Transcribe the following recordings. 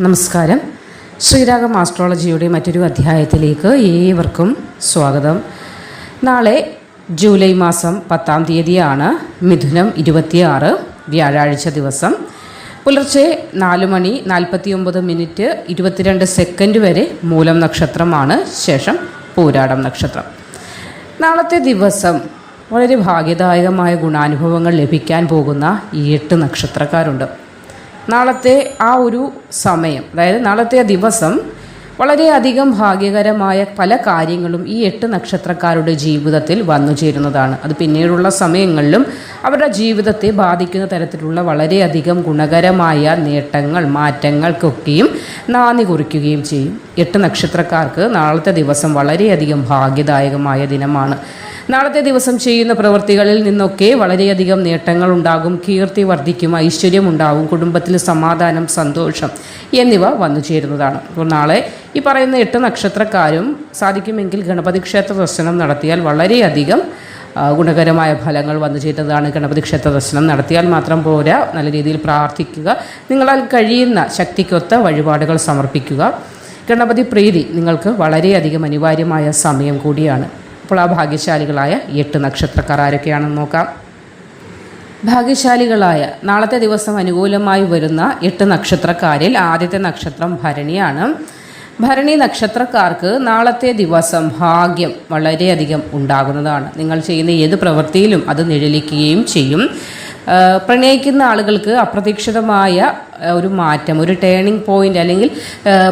നമസ്കാരം. ശ്രീരാഗം ആസ്ട്രോളജിയുടെ മറ്റൊരു അധ്യായത്തിലേക്ക് ഏവർക്കും സ്വാഗതം. നാളെ ജൂലൈ മാസം പത്താം തീയതിയാണ് മിഥുനം ഇരുപത്തിയാറ് വ്യാഴാഴ്ച ദിവസം. പുലർച്ചെ നാല് മണി നാൽപ്പത്തിയൊമ്പത് മിനിറ്റ് ഇരുപത്തിരണ്ട് സെക്കൻഡ് വരെ മൂലം നക്ഷത്രമാണ് ശേഷം പൂരാടം നക്ഷത്രം. നാളത്തെ ദിവസം വളരെ ഭാഗ്യദായകമായ ഗുണാനുഭവങ്ങൾ ലഭിക്കാൻ പോകുന്ന ഈ എട്ട് നക്ഷത്രക്കാരുണ്ട്. നാളത്തെ ആ ഒരു സമയം അതായത് നാളത്തെ ആ ദിവസം വളരെയധികം ഭാഗ്യകരമായ പല കാര്യങ്ങളും ഈ എട്ട് നക്ഷത്രക്കാരുടെ ജീവിതത്തിൽ വന്നു ചേരുന്നതാണ്. അത് പിന്നീടുള്ള സമയങ്ങളിലും അവരുടെ ജീവിതത്തെ ബാധിക്കുന്ന തരത്തിലുള്ള വളരെയധികം ഗുണകരമായ നേട്ടങ്ങൾ മാറ്റങ്ങൾക്കൊക്കെയും നാന്ദി കുറിക്കുകയും ചെയ്യും. എട്ട് നക്ഷത്രക്കാർക്ക് നാളത്തെ ദിവസം വളരെയധികം ഭാഗ്യദായകമായ ദിനമാണ്. നാളത്തെ ദിവസം ചെയ്യുന്ന പ്രവൃത്തികളിൽ നിന്നൊക്കെ വളരെയധികം നേട്ടങ്ങൾ ഉണ്ടാകും കീർത്തി വർദ്ധിക്കും ഐശ്വര്യം ഉണ്ടാകും കുടുംബത്തിൽ സമാധാനം സന്തോഷം എന്നിവ വന്നു ചേരുന്നതാണ്. അപ്പോൾ നാളെ ഈ പറയുന്ന എട്ട് നക്ഷത്രക്കാരും സാധിക്കുമെങ്കിൽ ഗണപതി ക്ഷേത്ര ദർശനം നടത്തിയാൽ വളരെയധികം ഗുണകരമായ ഫലങ്ങൾ വന്നു ചേരുന്നതാണ് ഗണപതി ക്ഷേത്ര ദർശനം നടത്തിയാൽ മാത്രം പോരാ നല്ല രീതിയിൽ പ്രാർത്ഥിക്കുക നിങ്ങളാൽ കഴിയുന്ന ശക്തിക്കൊത്ത വഴിപാടുകൾ സമർപ്പിക്കുക. ഗണപതി പ്രീതി നിങ്ങൾക്ക് വളരെയധികം അനിവാര്യമായ സമയം കൂടിയാണ്. അപ്പോൾ ആ ഭാഗ്യശാലികളായ എട്ട് നക്ഷത്രക്കാർ ആരൊക്കെയാണെന്ന് നോക്കാം. ഭാഗ്യശാലികളായ നാളത്തെ ദിവസം അനുകൂലമായി വരുന്ന എട്ട് നക്ഷത്രക്കാരിൽ ആദ്യത്തെ നക്ഷത്രം ഭരണിയാണ്. ഭരണി നക്ഷത്രക്കാർക്ക് നാളത്തെ ദിവസം ഭാഗ്യം വളരെയധികം ഉണ്ടാകുന്നതാണ്. നിങ്ങൾ ചെയ്യുന്ന ഏത് പ്രവൃത്തിയിലും അത് നിഴലിക്കുകയും ചെയ്യും. പ്രണയിക്കുന്ന ആളുകൾക്ക് അപ്രതീക്ഷിതമായ ഒരു മാറ്റം ഒരു ടേണിംഗ് പോയിന്റ് അല്ലെങ്കിൽ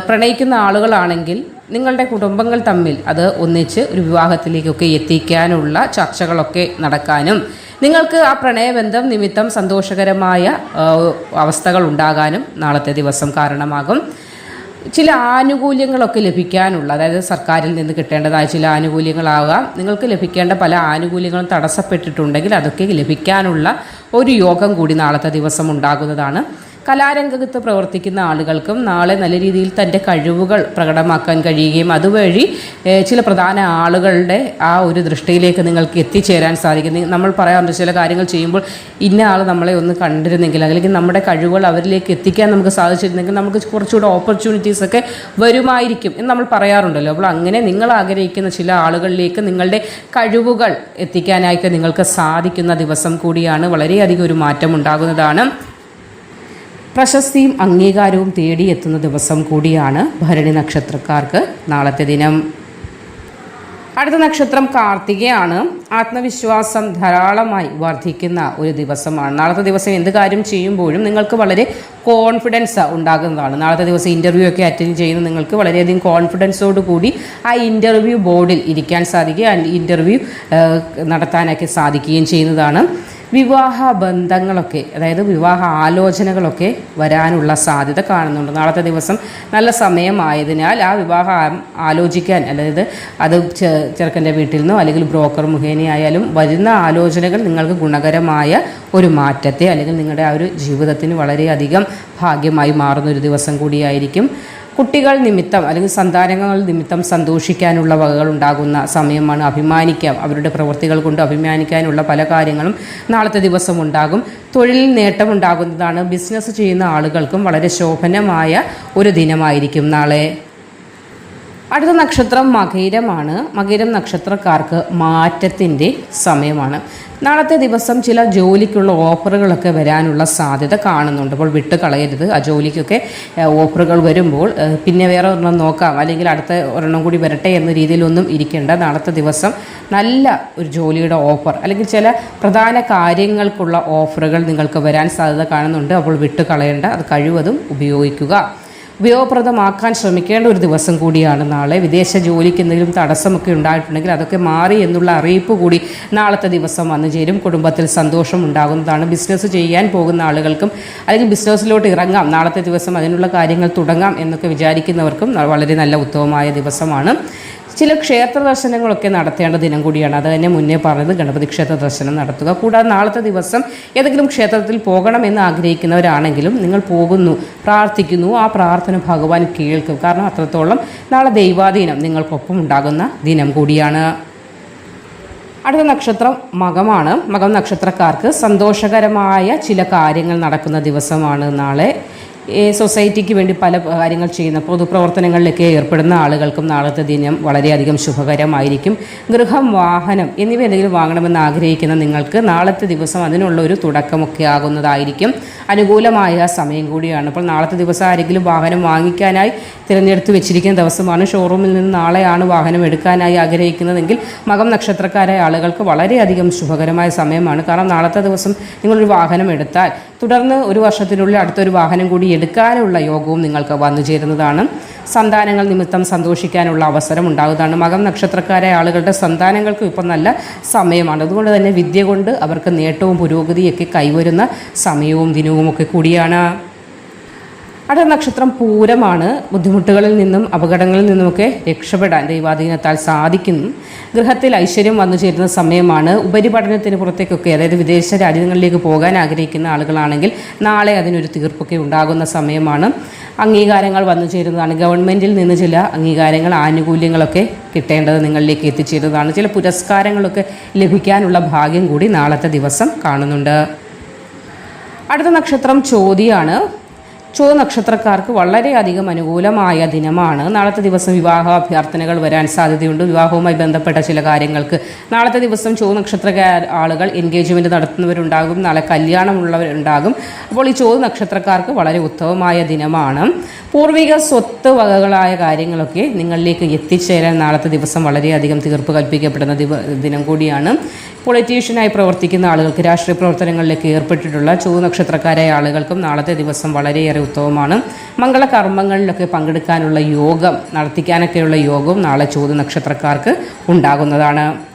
പ്രണയിക്കുന്ന ആളുകളാണെങ്കിൽ നിങ്ങളുടെ കുടുംബങ്ങൾ തമ്മിൽ അത് ഒന്നിച്ച് ഒരു വിവാഹത്തിലേക്കൊക്കെ എത്തിക്കാനുള്ള ചർച്ചകളൊക്കെ നടക്കാനും നിങ്ങൾക്ക് ആ പ്രണയബന്ധം നിമിത്തം സന്തോഷകരമായ അവസ്ഥകൾ ഉണ്ടാകാനും നാളത്തെ ദിവസം കാരണമാകും. ചില ആനുകൂല്യങ്ങളൊക്കെ ലഭിക്കാനുള്ള അതായത് സർക്കാരിൽ നിന്ന് കിട്ടേണ്ടതായ ചില ആനുകൂല്യങ്ങളാകാം നിങ്ങൾക്ക് ലഭിക്കേണ്ട പല ആനുകൂല്യങ്ങളും തടസ്സപ്പെട്ടിട്ടുണ്ടെങ്കിൽ അതൊക്കെ ലഭിക്കാനുള്ള ഒരു യോഗം കൂടി നാളത്തെ ദിവസം ഉണ്ടാകുന്നതാണ്. കലാരംഗത്ത് പ്രവർത്തിക്കുന്ന ആളുകൾക്കും നാളെ നല്ല രീതിയിൽ തന്റെ കഴിവുകൾ പ്രകടമാക്കാൻ കഴിയുകയും അതുവഴി ചില പ്രധാന ആളുകളുടെ ആ ഒരു ദൃഷ്ടിയിലേക്ക് നിങ്ങൾക്ക് എത്തിച്ചേരാൻ സാധിക്കും. നമ്മൾ പറയാറുണ്ട് ചില കാര്യങ്ങൾ ചെയ്യുമ്പോൾ ഇന്ന ആൾ നമ്മളെ ഒന്ന് കണ്ടിരുന്നെങ്കിൽ അല്ലെങ്കിൽ നമ്മുടെ കഴിവുകൾ അവരിലേക്ക് എത്തിക്കാൻ നമുക്ക് സാധിച്ചിരുന്നെങ്കിൽ നമുക്ക് കുറച്ചുകൂടെ ഓപ്പർച്യൂണിറ്റീസ് ഒക്കെ വരുമായിരിക്കും എന്ന് നമ്മൾ പറയാറുണ്ടല്ലോ. അപ്പോൾ അങ്ങനെ നിങ്ങൾ ആഗ്രഹിക്കുന്ന ചില ആളുകളിലേക്ക് നിങ്ങളുടെ കഴിവുകൾ എത്തിക്കാനായിട്ട് നിങ്ങൾക്ക് സാധിക്കുന്ന ദിവസം കൂടിയാണ് വളരെയധികം ഒരു മാറ്റം ഉണ്ടാകുന്നതാണ്. പ്രശസ്തിയും അംഗീകാരവും തേടിയെത്തുന്ന ദിവസം കൂടിയാണ് ഭരണി നക്ഷത്രക്കാർക്ക് നാളത്തെ ദിനം. അടുത്ത നക്ഷത്രം കാർത്തികയാണ്. ആത്മവിശ്വാസം ധാരാളമായി വർദ്ധിക്കുന്ന ഒരു ദിവസമാണ്. നാളത്തെ ദിവസം എന്ത് കാര്യം ചെയ്യുമ്പോഴും നിങ്ങൾക്ക് വളരെ കോൺഫിഡൻസ് ഉണ്ടാകുന്നതാണ്. നാളത്തെ ദിവസം ഇന്റർവ്യൂ ഒക്കെ അറ്റൻഡ് ചെയ്യുന്ന നിങ്ങൾക്ക് വളരെയധികം കോൺഫിഡൻസോട് കൂടി ആ ഇന്റർവ്യൂ ബോർഡിൽ ഇരിക്കാൻ സാധിക്കുകയും ഇന്റർവ്യൂ നടത്താനൊക്കെ സാധിക്കുകയും ചെയ്യുന്നതാണ്. വിവാഹ ബന്ധങ്ങളൊക്കെ അതായത് വിവാഹ ആലോചനകളൊക്കെ വരാനുള്ള സാധ്യത കാണുന്നുണ്ട്. നാളത്തെ ദിവസം നല്ല സമയമായതിനാൽ ആ വിവാഹം ആലോചിക്കാൻ അതായത് അത് ചെറുക്കന്റെ വീട്ടിൽ നിന്നോ അല്ലെങ്കിൽ ബ്രോക്കർ മുഖേനയായാലും വരുന്ന ആലോചനകൾ നിങ്ങൾക്ക് ഗുണകരമായ ഒരു മാറ്റത്തെ അല്ലെങ്കിൽ നിങ്ങളുടെ ആ ഒരു ജീവിതത്തിന് വളരെയധികം ഭാഗ്യമായി മാറുന്ന ഒരു ദിവസം കൂടിയായിരിക്കും. കുട്ടികൾ നിമിത്തം അല്ലെങ്കിൽ സന്താനങ്ങൾ നിമിത്തം സന്തോഷിക്കാനുള്ള വകകൾ ഉണ്ടാകുന്ന സമയമാണ് അഭിമാനിക്കാം അവരുടെ പ്രവൃത്തികൾ കൊണ്ട് അഭിമാനിക്കാനുള്ള പല കാര്യങ്ങളും നാളത്തെ ദിവസം ഉണ്ടാകും. തൊഴിൽ നേട്ടമുണ്ടാകുന്നതാണ് ബിസിനസ് ചെയ്യുന്ന ആളുകൾക്കും വളരെ ശോഭനമായ ഒരു ദിനമായിരിക്കും നാളെ. അടുത്ത നക്ഷത്രം മകയിരമാണ് മകയിരം നക്ഷത്രക്കാർക്ക് മാറ്റത്തിന്റെ സമയമാണ്. നാളത്തെ ദിവസം ചില ജോലിക്കുള്ള ഓഫറുകളൊക്കെ വരാനുള്ള സാധ്യത കാണുന്നുണ്ട്. അപ്പോൾ വിട്ട് കളയരുത് ആ ജോലിക്കൊക്കെ ഓഫറുകൾ വരുമ്പോൾ പിന്നെ വേറെ ഒരെണ്ണം നോക്കാം. അല്ലെങ്കിൽ അടുത്ത ഒരെണ്ണം കൂടി വരട്ടെ എന്ന രീതിയിലൊന്നും ഇരിക്കേണ്ട. നാളത്തെ ദിവസം നല്ല ഒരു ജോലിയുടെ ഓഫർ അല്ലെങ്കിൽ ചില പ്രധാന കാര്യങ്ങൾക്കുള്ള ഓഫറുകൾ നിങ്ങൾക്ക് വരാൻ സാധ്യത കാണുന്നുണ്ട്. അപ്പോൾ വിട്ട് കളയേണ്ട അത് കഴിവതും ഉപയോഗിക്കുക. ഉപയോഗപ്രദമാക്കാൻ ശ്രമിക്കേണ്ട ഒരു ദിവസം കൂടിയാണ് നാളെ. വിദേശ ജോലിക്ക് എന്തെങ്കിലും തടസ്സമൊക്കെ ഉണ്ടായിട്ടുണ്ടെങ്കിൽ അതൊക്കെ മാറി എന്നുള്ള അറിയിപ്പ് കൂടി നാളത്തെ ദിവസം വന്നു ചേരും. കുടുംബത്തിൽ സന്തോഷം ഉണ്ടാകുന്നതാണ്. ബിസിനസ് ചെയ്യാൻ പോകുന്ന ആളുകൾക്കും അല്ലെങ്കിൽ ബിസിനസ്സിലോട്ട് ഇറങ്ങാം. നാളത്തെ ദിവസം അതിനുള്ള കാര്യങ്ങൾ തുടങ്ങാം എന്നൊക്കെ വിചാരിക്കുന്നവർക്കും വളരെ നല്ല ഉത്തമമായ ദിവസമാണ്. ചില ക്ഷേത്ര ദർശനങ്ങളൊക്കെ നടത്തേണ്ട ദിനം കൂടിയാണ്. അത് തന്നെ മുന്നേ പറഞ്ഞത് ഗണപതി ക്ഷേത്ര ദർശനം നടത്തുക. കൂടാതെ നാളത്തെ ദിവസം ഏതെങ്കിലും ക്ഷേത്രത്തിൽ പോകണമെന്ന് ആഗ്രഹിക്കുന്നവരാണെങ്കിലും നിങ്ങൾ പോകുന്നു പ്രാർത്ഥിക്കുന്നു ആ പ്രാർത്ഥന ഭഗവാൻ കേൾക്കും. കാരണം അത്രത്തോളം നാളെ ദൈവാധീനം നിങ്ങൾക്കൊപ്പം ഉണ്ടാകുന്ന ദിനം കൂടിയാണ്. അടുത്ത നക്ഷത്രം മകമാണ്. മകം നക്ഷത്രക്കാർക്ക് സന്തോഷകരമായ ചില കാര്യങ്ങൾ നടക്കുന്ന ദിവസമാണ് നാളെ. സൊസൈറ്റിക്ക് വേണ്ടി പല കാര്യങ്ങൾ ചെയ്യുന്ന പൊതുപ്രവർത്തനങ്ങളിലൊക്കെ ഏർപ്പെടുന്ന ആളുകൾക്കും നാളത്തെ ദിനം വളരെയധികം ശുഭകരമായിരിക്കും. ഗൃഹം വാഹനം എന്നിവ എന്തെങ്കിലും വാങ്ങണമെന്ന് ആഗ്രഹിക്കുന്ന നിങ്ങൾക്ക് നാളത്തെ ദിവസം അതിനുള്ള ഒരു തുടക്കമൊക്കെ ആകുന്നതായിരിക്കും. അനുകൂലമായ സമയം കൂടിയാണ്. അപ്പോൾ നാളത്തെ ദിവസം ആരെങ്കിലും വാഹനം വാങ്ങിക്കാനായി തിരഞ്ഞെടുത്ത് വെച്ചിരിക്കുന്ന ദിവസമാണ്. ഷോറൂമിൽ നിന്ന് നാളെയാണ് വാഹനം എടുക്കാനായി ആഗ്രഹിക്കുന്നതെങ്കിൽ മകം നക്ഷത്രക്കാരായ ആളുകൾക്ക് വളരെയധികം ശുഭകരമായ സമയമാണ്. കാരണം നാളത്തെ ദിവസം നിങ്ങളൊരു വാഹനം എടുത്താൽ തുടർന്ന് ഒരു വർഷത്തിനുള്ളിൽ അടുത്തൊരു വാഹനം കൂടി എടുക്കാനുള്ള യോഗവും നിങ്ങൾക്ക് വന്നു ചേരുന്നതാണ്. സന്താനങ്ങൾ നിമിത്തം സന്തോഷിക്കാനുള്ള അവസരം ഉണ്ടാകുന്നതാണ് മകം നക്ഷത്രക്കാരായ ആളുകളുടെ സന്താനങ്ങൾക്കും ഇപ്പം നല്ല സമയമാണ്. അതുകൊണ്ട് തന്നെ വിദ്യ കൊണ്ട് അവർക്ക് നേട്ടവും പുരോഗതിയൊക്കെ കൈവരുന്ന സമയവും ദിനവും ഒക്കെ കൂടിയാണ്. നക്ഷത്രം പൂരമാണ്. ബുദ്ധിമുട്ടുകളിൽ നിന്നും അപകടങ്ങളിൽ നിന്നുമൊക്കെ രക്ഷപ്പെടാൻ ദൈവാധീനത്താൽ സാധിക്കുന്നു. ഗൃഹത്തിൽ ഐശ്വര്യം വന്നു ചേരുന്ന സമയമാണ്. ഉപരിപഠനത്തിന് പുറത്തേക്കൊക്കെ അതായത് വിദേശ രാജ്യങ്ങളിലേക്ക് പോകാൻ ആഗ്രഹിക്കുന്ന ആളുകളാണെങ്കിൽ നാളെ അതിനൊരു തീർപ്പൊക്കെ ഉണ്ടാകുന്ന സമയമാണ്. അംഗീകാരങ്ങൾ വന്നു ചേരുന്നതാണ്. ഗവൺമെന്റിൽ നിന്ന് ചില അംഗീകാരങ്ങൾ ആനുകൂല്യങ്ങളൊക്കെ കിട്ടേണ്ടത് നിങ്ങളിലേക്ക് എത്തിച്ചേരുന്നതാണ്. ചില പുരസ്കാരങ്ങളൊക്കെ ലഭിക്കാനുള്ള ഭാഗ്യം കൂടി നാളത്തെ ദിവസം കാണുന്നുണ്ട്. അടുത്ത നക്ഷത്രം ചോതിയാണ്. നക്ഷത്രക്കാർക്ക് വളരെയധികം അനുകൂലമായ ദിനമാണ്. നാളത്തെ ദിവസം വിവാഹ അഭ്യർത്ഥനകൾ വരാൻ സാധ്യതയുണ്ട്. വിവാഹവുമായി ബന്ധപ്പെട്ട ചില കാര്യങ്ങൾക്ക് നാളത്തെ ദിവസം ചോ നക്ഷത്രക്കാർ ആളുകൾ എൻഗേജ്മെന്റ് നടത്തുന്നവരുണ്ടാകും. നാളെ കല്യാണമുള്ളവരുണ്ടാകും. അപ്പോൾ ഈ ചോ നക്ഷത്രക്കാർക്ക് വളരെ ഉത്തമമായ ദിനമാണ്. പൂർവിക സ്വത്ത് വകകളായ കാര്യങ്ങളൊക്കെ നിങ്ങളിലേക്ക് എത്തിച്ചേരാൻ നാളത്തെ ദിവസം വളരെയധികം തീർപ്പ് കൽപ്പിക്കപ്പെടുന്ന ദിനം കൂടിയാണ്. പൊളിറ്റീഷ്യനായി പ്രവർത്തിക്കുന്ന ആളുകൾക്ക് രാഷ്ട്രീയ പ്രവർത്തനങ്ങളിലേക്ക് ഏർപ്പെട്ടിട്ടുള്ള ചോ നക്ഷത്രക്കാരായ ആളുകൾക്കും നാളത്തെ ദിവസം വളരെയേറെ ഉത്തമമാണ് മംഗളകർമ്മങ്ങളിലൊക്കെ പങ്കെടുക്കാനുള്ള യോഗം നടത്തിക്കാനൊക്കെയുള്ള യോഗവും നാളെ ചോദ്യ നക്ഷത്രക്കാർക്ക് ഉണ്ടാകുന്നതാണ്.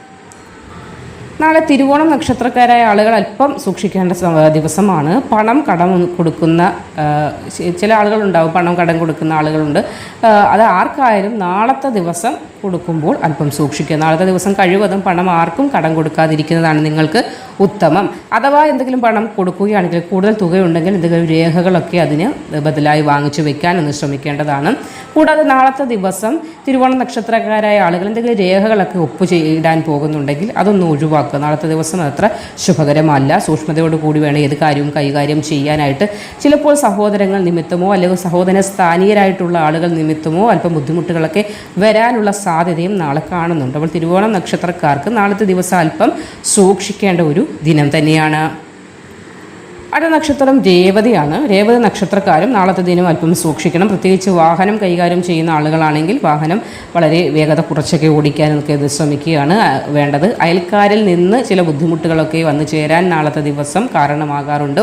നാളെ തിരുവോണം നക്ഷത്രക്കാരായ ആളുകൾ അല്പം സൂക്ഷിക്കേണ്ട ദിവസമാണ്. പണം കടം കൊടുക്കുന്ന ചില ആളുകളുണ്ടാവും. പണം കടം കൊടുക്കുന്ന ആളുകളുണ്ട്. അത് ആർക്കായാലും നാളത്തെ ദിവസം കൊടുക്കുമ്പോൾ അല്പം സൂക്ഷിക്കുക. നാളത്തെ ദിവസം കഴിവതും പണം ആർക്കും കടം കൊടുക്കാതിരിക്കുന്നതാണ് നിങ്ങൾക്ക് ഉത്തമം. അഥവാ എന്തെങ്കിലും പണം കൊടുക്കുകയാണെങ്കിൽ കൂടുതൽ തുകയുണ്ടെങ്കിൽ എന്തെങ്കിലും രേഖകളൊക്കെ അതിന് ബദലായി വാങ്ങിച്ചു വെക്കാൻ ഒന്ന് ശ്രമിക്കേണ്ടതാണ്. കൂടാതെ നാളത്തെ ദിവസം തിരുവോണ നക്ഷത്രക്കാരായ ആളുകൾ എന്തെങ്കിലും രേഖകളൊക്കെ ഒപ്പ് ചെയ്യിടാൻ പോകുന്നുണ്ടെങ്കിൽ അതൊന്ന് ഒഴിവാക്കുക. നാളത്തെ ദിവസം അത്ര ശുഭകരമല്ല. സൂക്ഷ്മതയോട് കൂടി വേണം ഏത് കാര്യവും കൈകാര്യം ചെയ്യാനായിട്ട്. ചിലപ്പോൾ സഹോദരങ്ങൾ നിമിത്തമോ അല്ലെങ്കിൽ സഹോദര സ്ഥാനീയരായിട്ടുള്ള ആളുകൾ നിമിത്തമോ അല്പം ബുദ്ധിമുട്ടുകളൊക്കെ വരാനുള്ള സാധ്യതയും നാളെ കാണുന്നുണ്ട്. അപ്പോൾ തിരുവോണം നക്ഷത്രക്കാർക്ക് നാളത്തെ ദിവസം അല്പം സൂക്ഷിക്കേണ്ട ഒരു ദിനം തന്നെയാണ്. അടുത്ത നക്ഷത്രം രേവതിയാണ്. രേവതി നക്ഷത്രക്കാരും നാളത്തെ ദിനം അല്പം സൂക്ഷിക്കണം. പ്രത്യേകിച്ച് വാഹനം കൈകാര്യം ചെയ്യുന്ന ആളുകളാണെങ്കിൽ വാഹനം വളരെ വേഗത കുറച്ചൊക്കെ ഓടിക്കാനൊക്കെ ഇത് ശ്രമിക്കുകയാണ് വേണ്ടത്. അയൽക്കാരിൽ നിന്ന് ചില ബുദ്ധിമുട്ടുകളൊക്കെ വന്നു ചേരാൻ നാളത്തെ ദിവസം കാരണമാകാറുണ്ട്.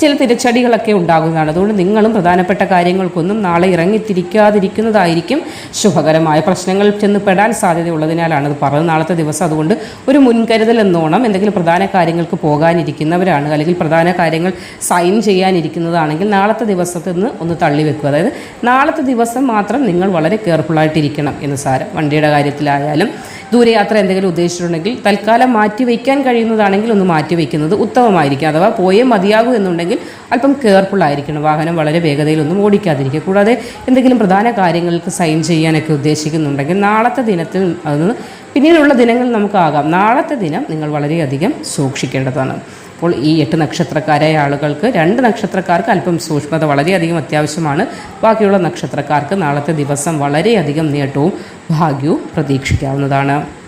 ചില തിരിച്ചടികളൊക്കെ ഉണ്ടാകുന്നതാണ്. അതുകൊണ്ട് നിങ്ങളും പ്രധാനപ്പെട്ട കാര്യങ്ങൾക്കൊന്നും നാളെ ഇറങ്ങിത്തിരിക്കാതിരിക്കുന്നതായിരിക്കും ശുഭകരമായ പ്രശ്നങ്ങൾ ചെന്ന് പെടാൻ സാധ്യതയുള്ളതിനാലാണ് അത് പറഞ്ഞത്. നാളത്തെ ദിവസം അതുകൊണ്ട് ഒരു മുൻകരുതൽ എന്നോണം എന്തെങ്കിലും പ്രധാന കാര്യങ്ങൾക്ക് പോകാനിരിക്കുന്നവരാണ് അല്ലെങ്കിൽ പ്രധാന കാര്യങ്ങൾ സൈൻ ചെയ്യാനിരിക്കുന്നതാണെങ്കിൽ നാളത്തെ ദിവസത്തിൽ നിന്ന് ഒന്ന് തള്ളിവെക്കുക അതായത് നാളത്തെ ദിവസം മാത്രം നിങ്ങൾ വളരെ കെയർഫുള്ളായിട്ടിരിക്കണം എന്ന് സാരം. വണ്ടിയുടെ കാര്യത്തിലായാലും ദൂരയാത്ര എന്തെങ്കിലും ഉദ്ദേശിച്ചിട്ടുണ്ടെങ്കിൽ തൽക്കാലം മാറ്റിവെക്കാൻ കഴിയുന്നതാണെങ്കിൽ ഒന്ന് മാറ്റിവെക്കുന്നത് ഉത്തമമായിരിക്കും. അഥവാ പോയേ മതിയാകൂ എന്നുണ്ടെങ്കിൽ അല്പം കെയർഫുൾ ആയിരിക്കണം വാഹനം വളരെ വേഗതയിലൊന്നും ഓടിക്കാതിരിക്കുക. കൂടാതെ എന്തെങ്കിലും പ്രധാന കാര്യങ്ങൾക്ക് സൈൻ ചെയ്യാനൊക്കെ ഉദ്ദേശിക്കുന്നുണ്ടെങ്കിൽ നാളത്തെ ദിനത്തിൽ അത് പിന്നീടുള്ള ദിനങ്ങൾ നമുക്കാകാം. നാളത്തെ ദിനം നിങ്ങൾ വളരെയധികം സൂക്ഷിക്കേണ്ടതാണ്. അപ്പോൾ ഈ എട്ട് നക്ഷത്രക്കാരായ ആളുകൾക്ക് രണ്ട് നക്ഷത്രക്കാർക്ക് അല്പം സൂക്ഷ്മത വളരെയധികം അത്യാവശ്യമാണ്. ബാക്കിയുള്ള നക്ഷത്രക്കാർക്ക് നാളത്തെ ദിവസം വളരെയധികം നേട്ടവും ഭാഗ്യവും പ്രതീക്ഷിക്കാവുന്നതാണ്.